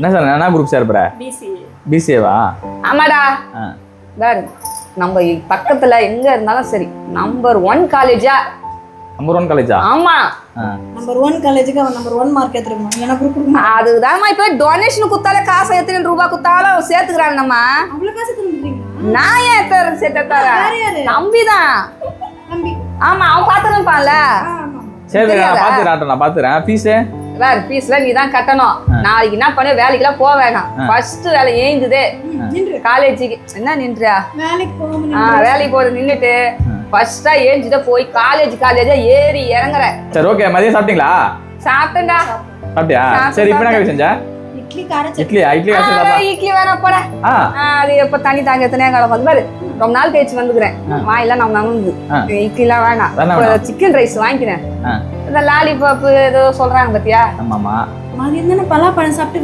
என்ன சார் என்ன group sir போற? பிசி பிசிஏவா ஆமாடா. பாரு நம்ம பக்கத்துல எங்க இருந்தாலும் சரி நம்பர் ஒன் காலேஜா நம்பர் ஒன் காலேஜா ஆமா. நம்பர் ஒன் காலேஜுக்கு அவன் நம்பர் ஒன் மார்க் எடுத்துருக்கணும் எனக்கு கொடுக்கணும் அதுதான்மா இப்ப டொனேஷன் குத்தாலே காசு எத்தனை ரூபா குத்தாலும் சேர்த்துக்கிறான் நம்ம. அவ்வளோ காசு நான் ஏன் எத்தனை சேர்த்து தம்பி. ஆமா அவன் ஆமாம் சரி நான்? பார்த்துக்கிறேன் நான் பார்த்துக்கிறேன். ஃபீஸு வேற ஃபீஸ்ல நீ தான் கட்டணும். நாளைக்கு என்ன பண்ண வேலைக்கெல்லாம் போக வேணாம். ஃபர்ஸ்ட் வேலை ஏந்துதே. காலேஜுக்கு. என்ன நின்றியா வேலைக்கு வேலைக்கு போறது நின்னுட்டு. ஃபர்ஸ்டா ஏஞ்சிட்டு போய் காலேஜ் காலேஜா ஏறி இறங்குற சரி ஓகே மதியம் சாப்பிட்டீங்களா? சாப்பிட்டேன்டா. சாப்பிட்டியா? சாப்பிட்டேன், சரி இப்போ என்ன செஞ்ச? இட்லி இட்லி இட்லி வேணாம் போட. அது எப்ப தண்ணி தாங்க எத்தனை காலம் வந்து பாரு. ரொம்ப நாள் கழிச்சு வந்துக்கிறேன். வாயெல்லாம் நம்ம நமந்து ஆ. இட்லிலாம் வேணாம். சிக்கன் ரைஸ் வாங்கிக்கிறேன். இந்த லாலிபாப் ஏதோ சொல்றாங்க பாத்தியா? ஆமாம்மா. மதியம் தானே பலாப்பழம் சாப்பிட்டு